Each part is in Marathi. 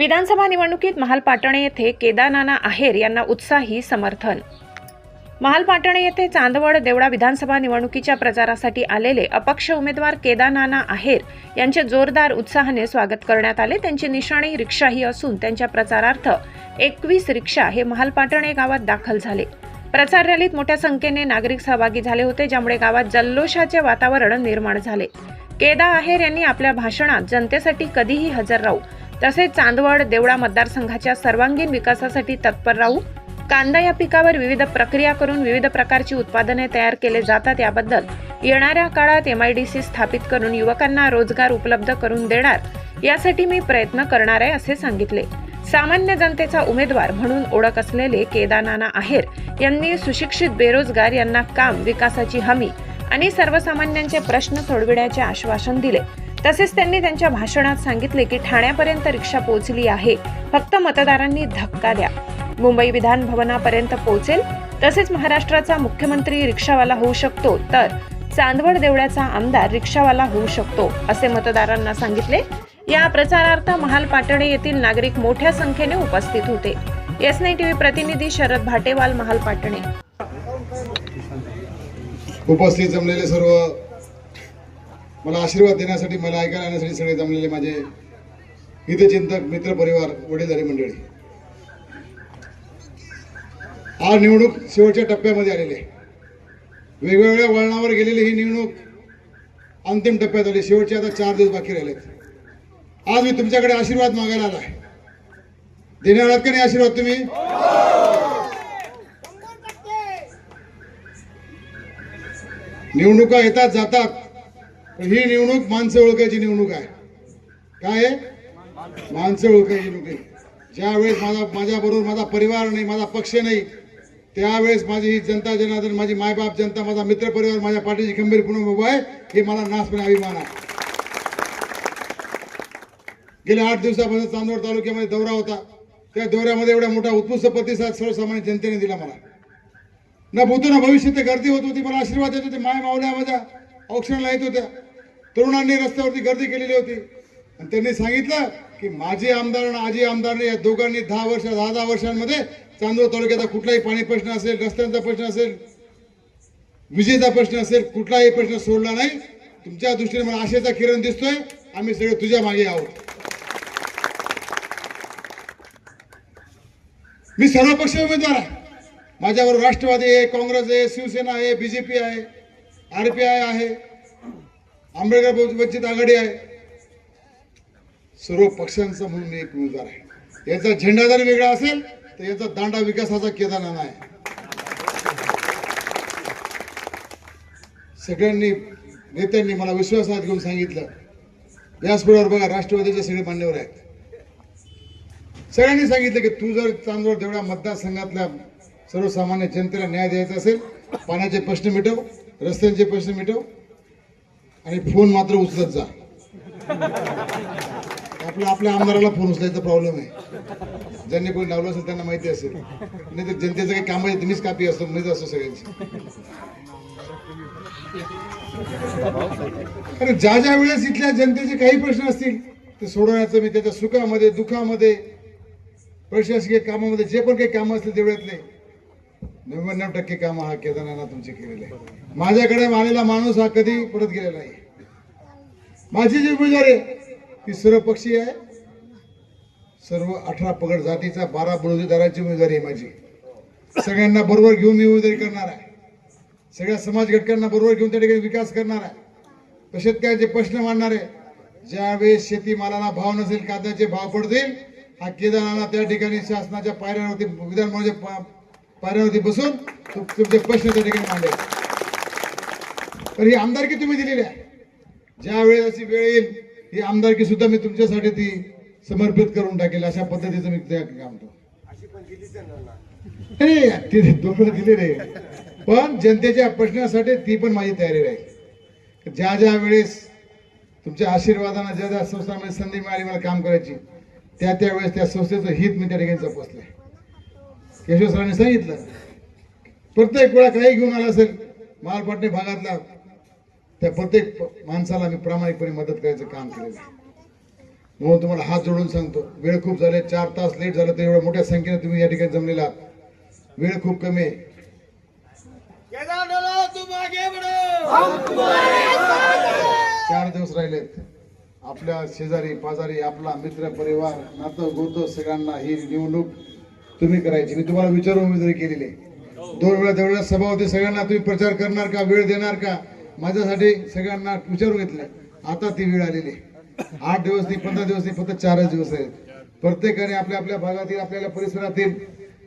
विधानसभा निवडणुकीत महालपाटणे येथे केदारनाना आहेर यांना उत्साही समर्थन. महालपाटणे येथे चांदवड देवळा विधानसभा निवडणुकीच्या प्रचारासाठी आलेले अपक्ष उमेदवार केदारनाना आहेर यांचे जोरदार उत्साहाने स्वागत करण्यात आले. त्यांची निशाणी रिक्षाही असून त्यांच्या प्रचारार्थ एकवीस रिक्षा हे महालपाटणे गावात दाखल झाले. प्रचार रॅलीत मोठ्या संख्येने नागरिक सहभागी झाले होते ज्यामुळे गावात जल्लोषाचे वातावरण निर्माण झाले. केदा आहेर यांनी आपल्या भाषणात जनतेसाठी कधीही हजर राहू तसेच चांदवड देवळा मतदारसंघाच्या सर्वांगीण विकासासाठी तत्पर राहू कांदा या पिकावर विविध प्रक्रिया करून विविध प्रकारची उत्पादने तयार केले जातात याबद्दल येणाऱ्या काळात एमआयडीसी स्थापित करून युवकांना रोजगार उपलब्ध करून देणार यासाठी मी प्रयत्न करणार आहे असे सांगितले. सामान्य जनतेचा उमेदवार म्हणून ओळख असलेले केदानाना आहेर यांनी सुशिक्षित बेरोजगार यांना काम विकासाची हमी आणि सर्वसामान्यांचे प्रश्न सोडविण्याचे आश्वासन दिले. तसेच त्यांनी त्यांच्या भाषणात सांगितले की ठाण्यापर्यंत रिक्षा पोहोचली आहे. फक्त मतदारांनी धक्का द्या. मुंबई विधान भवनापर्यंत पोहोचेल. तसेच महाराष्ट्राचा मुख्यमंत्री रिक्षावाला होऊ शकतो. तर चांदवड देवळ्याचा आमदार रिक्षावाला होऊ शकतो असे मतदारांना सांगितले. या प्रचारार्थ महाल पाटणे येथील नागरिक मोठ्या संख्येने उपस्थित होते. एस नाईन टीव्ही प्रतिनिधी शरद भाटेवाल महाल पाटणे. उपस्थित जमलेले सर्व मला आशीर्वाद देण्यासाठी मला ऐकायला येण्यासाठी सगळे जमलेले माझे हितचिंतक मित्रपरिवार वडीलधारी मंडळी. आज निवडणूक शेवटच्या टप्प्यामध्ये आलेली आहे. वेगवेगळ्या वळणावर गेलेली ही निवडणूक अंतिम टप्प्यात आली. शेवटचे आता चार दिवस बाकी राहिलेत. आज मी तुमच्याकडे आशीर्वाद मागायला आला आहे. देणार आहात का नाही आशीर्वाद तुम्ही? निवडणुका येतात जातात. ही निवडणूक माणसं ओळखायची निवडणूक आहे. काय? आहे माणसं ओळखायची निवडणूक ज्यावेळेस माझा माझ्याबरोबर माझा परिवार नाही माझा पक्ष नाही त्यावेळेस माझी ही जनता जनार्दन माझी मायबाप जनता माझा मित्र परिवार माझ्या पाठीची खंबीर उभा आहे हे मला नासपणे अभिमान आहे. गेल्या आठ दिवसापासून चांदवड तालुक्यामध्ये दौरा होता. त्या दौऱ्यामध्ये एवढा मोठा उत्कृष्ट प्रतिसाद सर्वसामान्य जनतेने दिला मला. ना भूतो ना भविष्य ते गर्दी होत होती मला आशीर्वाद देत होते माय मावल्या माझ्या औक्षणाला येत होत्या. तरुणांनी रस्त्यावरती गर्दी केलेली होती. आणि त्यांनी सांगितलं की माझे आमदार आणि आजी आमदारने या दोघांनी दहा वर्ष दहा दहा वर्षांमध्ये चांदोर तालुक्याचा कुठलाही पाणी प्रश्न असेल रस्त्यांचा प्रश्न असेल विजेचा प्रश्न असेल कुठलाही प्रश्न सोडला नाही. तुमच्या दृष्टीने मला आशेचा किरण दिसतोय. आम्ही सगळे तुझ्या मागे आहोत. मी सर्व पक्ष उमेदवार आहे. माझ्यावर राष्ट्रवादी आहे काँग्रेस आहे शिवसेना आहे बीजेपी आहे आरपीआय आहे. आंबेडकर वंचित आघाडी आहे. सर्व पक्षांचा म्हणून एक उमेदवार आहे. याचा झेंडा जरी वेगळा असेल तर याचा दांडा विकासाचा केदारनामा आहे. सगळ्यांनी नेत्यांनी मला विश्वासात घेऊन सांगितलं. व्यासपीठावर बघा राष्ट्रवादीचे सगळे मान्यवर आहेत. सगळ्यांनी सांगितलं की तू जर चांदवड देवळा मतदारसंघातल्या सर्वसामान्य जनतेला न्याय द्यायचा असेल पाण्याचे प्रश्न मिटव रस्त्यांचे प्रश्न मिटव आणि फोन मात्र उचलत जा. आपल्या आपल्या आमदाराला फोन उचलायचा प्रॉब्लेम आहे. ज्यांनी कोणी लावलं असेल त्यांना माहिती असेल. नाही तर जनतेचं काही काम आहे तुम्हीच कापी असतो मीच असतो सगळ्यांची. कारण ज्या ज्या वेळेस इथल्या जनतेचे काही प्रश्न असतील ते सोडवण्याचं मी त्याच्या सुखामध्ये दुःखामध्ये प्रशासकीय कामामध्ये जे पण काही कामं असतील तेवढ्यातले नव्याण्णव टक्के कामं हा केदारनाथ तुमचे केलेले आहे. माझ्याकडे मानेला माणूस हा कधी परत गेलेला नाही. माझी जी उमेदवारी आहे ती सर्व पक्षी आहे. सर्व अठरा पगड जातीचा बारा बडोदेदारांची उमेदवारी आहे माझी. सगळ्यांना बरोबर घेऊन मी उमेदवारी करणार आहे. सगळ्या समाज घटकांना बरोबर घेऊन त्या ठिकाणी विकास करणार आहे. शेतकऱ्यांचे प्रश्न मांडणार आहे ज्यावेळेस शेतीमालाला भाव नसेल कांद्याचे भाव पडतील हा केदारनाथ त्या ठिकाणी शासनाच्या पायऱ्यांवरती विधानमंडळाच्या पा- पायऱ्यांवरती बसून तुमचे प्रश्न त्या ठिकाणी मांडेल. तर ही आमदारकी तुम्ही दिलेली आहे. ज्या वेळेस अशी वेळ येईल ही आमदारकी सुद्धा मी तुमच्यासाठी ती समर्पित करून टाकेल अशा पद्धतीचं मी त्या काम दिले नाही पण जनतेच्या प्रश्नासाठी ती पण माझी तयारी राहील. ज्या ज्या वेळेस तुमच्या आशीर्वादानं ज्या ज्या संस्थांमध्ये संधी मिळाली मला काम करायची त्या त्या वेळेस त्या संस्थेचं हित मी त्या ठिकाणी जपसलंय. यशवंतरावांनी सांगितलं. प्रत्येक वेळा काही घेऊन आला असेल मालपाटणे भागातला त्या प्रत्येक माणसाला मी प्रामाणिकपणे मदत करायचं काम केलेलं म्हणून तुम्हाला हात जोडून सांगतो वेळ खूप झाले चार तास लेट झालं तर एवढ्या मोठ्या संख्येने तुम्ही या ठिकाणी जमलेला वेळ खूप कमी आहे. चार दिवस राहिलेत. आपल्या शेजारी पाजारी आपला मित्र परिवार नातं गोत सगळ्यांना ही निवडणूक तुम्ही करायची. मी तुम्हाला विचारून उमेदवारी केलेली. आहे दोन वेळा तेवढ्या सभा होते. सगळ्यांना तुम्ही प्रचार करणार का? वेळ देणार का? माझ्यासाठी सगळ्यांना विचारून घेतलं. आता ती वेळ आलेली आहे. आठ दिवस नाही पंधरा दिवस नाही फक्त चारच दिवस आहेत. प्रत्येकाने आपल्या आपल्या भागातील आपल्याला परिसरातील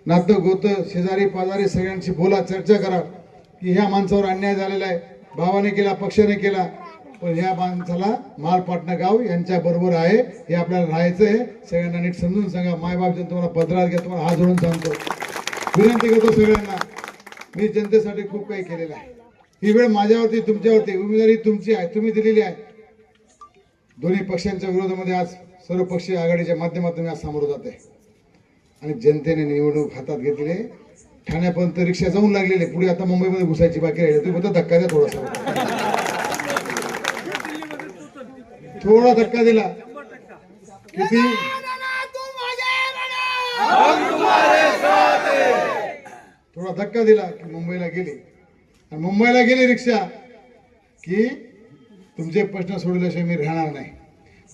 नातं गोत शेजारी पाजारी सगळ्यांशी बोला चर्चा करा. की ह्या माणसावर अन्याय झालेला आहे. भावाने केला पक्षाने केला. पण ह्या माणसाला मालपाटणं गाव यांच्या बरोबर आहे. हे आपल्याला राहायचं आहे. सगळ्यांना नीट समजून सांगा. मायबाप जन तुम्हाला पदरात घ्या तुम्हाला हात जोडून सांगतो. विनंती करतो सगळ्यांना मी जनतेसाठी खूप काही केलेलं आहे. ही वेळ माझ्यावरती तुमच्यावरती उमेदवारी तुमची आहे. तुम्ही दिलेली आहे. दोन्ही पक्षांच्या विरोधामध्ये आज सर्व पक्षीय आघाडीच्या माध्यमातून मी आज सामोरं जात आहे. आणि जनतेने निवडणूक हातात घेतलेली आहे. ठाण्यापर्यंत रिक्षा जाऊन लागलेले पुढे आता मुंबईमध्ये घुसायची बाकी राहिली. तुम्ही फक्त धक्का द्या थोडासा. थोडा धक्का दिला. किती? थोडा धक्का दिला की मुंबईला गेली. आणि मुंबईला गेली रिक्षा की तुमचे प्रश्न सोडल्याशिवाय मी राहणार नाही.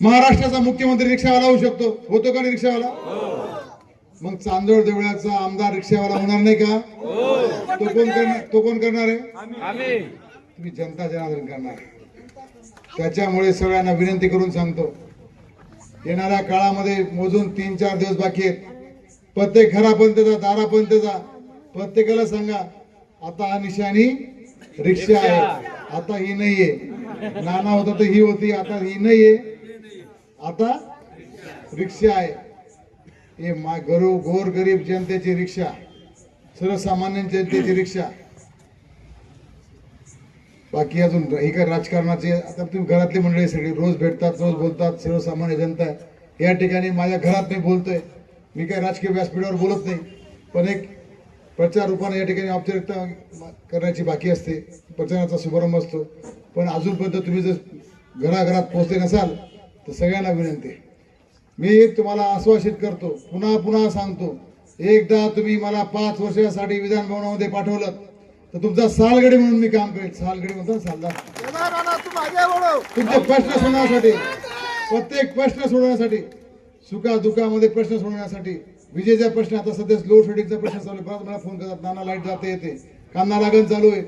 महाराष्ट्राचा मुख्यमंत्री रिक्षावाला होऊ शकतो. होतो का नाही रिक्षावाला? मग चांदोड देवळाचा आमदार रिक्षावाला होणार नाही का? तो कोण करणार? तो कोण करणार आहे? तुम्ही जनता जनार्दन करणार आहे. त्याच्यामुळे सगळ्यांना विनंती करून सांगतो. येणाऱ्या काळामध्ये मोजून तीन चार दिवस बाकी आहेत. प्रत्येक घरापर्यंतचा दारापर्यंतचा प्रत्येकाला सांगा आता हा निशाणी रिक्षा आहे. आता ही नाहीये. नाना होता तर ही होती आता ही नाहीये. आता रिक्षा आहे. हे मा गरो गोर गरीब जनतेची रिक्षा. सर्वसामान्य जनतेची रिक्षा. बाकी अजून हे काय राजकारणाचे आता तुम्ही घरातली मंडळी सगळी रोज भेटतात रोज बोलतात सर्वसामान्य जनता या ठिकाणी माझ्या घरात मी बोलतोय. मी काय राजकीय व्यासपीठावर बोलत नाही. पण एक प्रचार रूपाने या ठिकाणी औपचारिकता करण्याची बाकी असते. प्रचाराचा शुभारंभ असतो. पण अजूनपर्यंत तुम्ही जर घराघरात पोहोचले नसाल तर सगळ्यांना विनंती मी तुम्हाला आश्वासित करतो पुन्हा पुन्हा सांगतो एकदा तुम्ही मला पाच वर्षासाठी विधानभवनामध्ये पाठवलं तर तुमचा सालगडी म्हणून मी काम करेल सालगडी म्हणतो सालदार. तुमचे प्रश्न सोडवण्यासाठी प्रत्येक प्रश्न सोडवण्यासाठी सुखा दुःखामध्ये प्रश्न सोडवण्यासाठी विजेचा प्रश्न आता सध्या लोड शेडिंगचा प्रश्न चालू आहे. परत मला फोन करतात नाना लाइट जाते येते. कांदा लागण चालू आहे.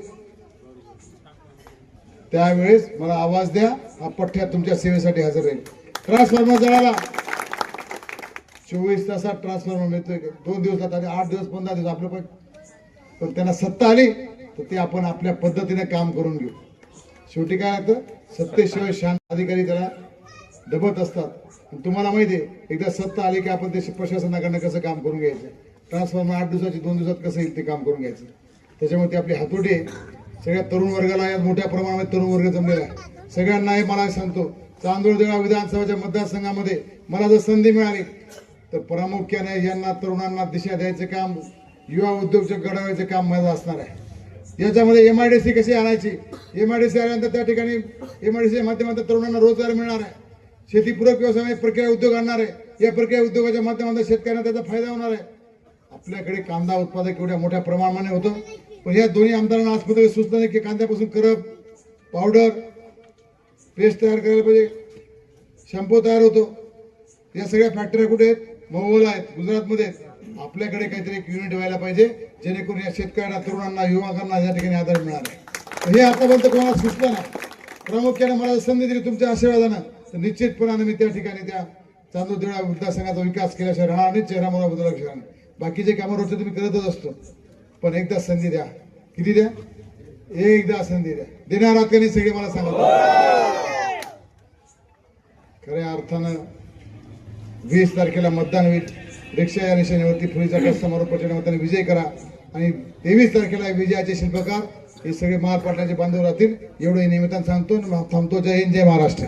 त्यावेळेस मला आवाज द्या हा पठ्ठ्या तुमच्या सेवेसाठी हजर राहील. ट्रान्सफॉर्मर जळाला. चोवीस तासात ट्रान्सफॉर्मर मिळतोय. दोन दिवस लागतात आठ दिवस पंधरा दिवस आपलं पण पण त्यांना सत्ता आली. तर ते आपण आपल्या पद्धतीने काम करून घेऊ. शेवटी काय होतं? सत्तेशिवाय शान अधिकारी त्याला दबत असतात. तुम्हाला माहिती आहे एकदा सत्ता आली की आपण ते प्रशासनाकडनं कसं काम करून घ्यायचं? ट्रान्सफॉर्मर आठ दिवसाची दोन दिवसात कसं येईल ते काम करून घ्यायचं? त्याच्यामुळे ते आपली हातोटी आहे. सगळ्या तरुण वर्गाला यात मोठ्या प्रमाणामध्ये तरुण वर्ग जमलेला आहे. सगळ्यांना हे मला सांगतो चांदोड विधानसभेच्या मतदारसंघामध्ये मला जर संधी मिळाली तर प्रामुख्याने यांना तरुणांना दिशा द्यायचं काम युवा उद्योजक घडवायचं काम माझं असणार आहे. याच्यामध्ये एम आय डी सी कशी आणायची? एम आय डी सी आल्यानंतर त्या ठिकाणी एम आय डी सी माध्यमातून तरुणांना रोजगार मिळणार आहे. शेतीपूरक व्यवसाय प्रक्रिया उद्योग आणणार आहे. या प्रक्रिया उद्योगाच्या माध्यमातून शेतकऱ्यांना त्याचा फायदा होणार आहे. आपल्याकडे कांदा उत्पादक एवढ्या मोठ्या प्रमाणाने होतं. पण या दोन्ही आमदारांना आजपर्यंत सुचलं नाही की कांद्यापासून करप पावडर पेस्ट तयार करायला पाहिजे. शॅम्पू तयार होतो. या सगळ्या फॅक्टऱ्या कुठे आहेत? मोबाईल आहेत गुजरातमध्ये आहेत. आपल्याकडे काहीतरी एक युनिट व्हायला पाहिजे. जेणेकरून या शेतकऱ्यांना तरुणांना युवकांना या ठिकाणी आधार मिळाला आहे. तर हे आतापर्यंत कोणाला सुचलं ना प्रामुख्याने मला संधी दिली तुमच्या आशीर्वादानं तर निश्चितपणाने मी त्या ठिकाणी त्या चांदू देवळा मतदारसंघाचा विकास केल्याशिवाय राहणार नाही चेहरामोरा बदल राहणार नाही. बाकीचे कामं रोजचे तुम्ही करतच असतो. पण एकदा संधी द्या. किती द्या? एकदा संधी द्या. देणार आहात सगळे मला सांगत खऱ्या अर्थानं वीस तारखेला मतदान होईल. रिक्षा या निशाण्यावरती फुलीचा कस्टमर प्रचंड मताने विजय करा. आणि तेवीस तारखेला विजयाचे शिल्पकार. हे सगळे महापाटलाचे बांधव राहतील. एवढं निमित्तानं सांगतो थांबतो. जय हिंद जय महाराष्ट्र.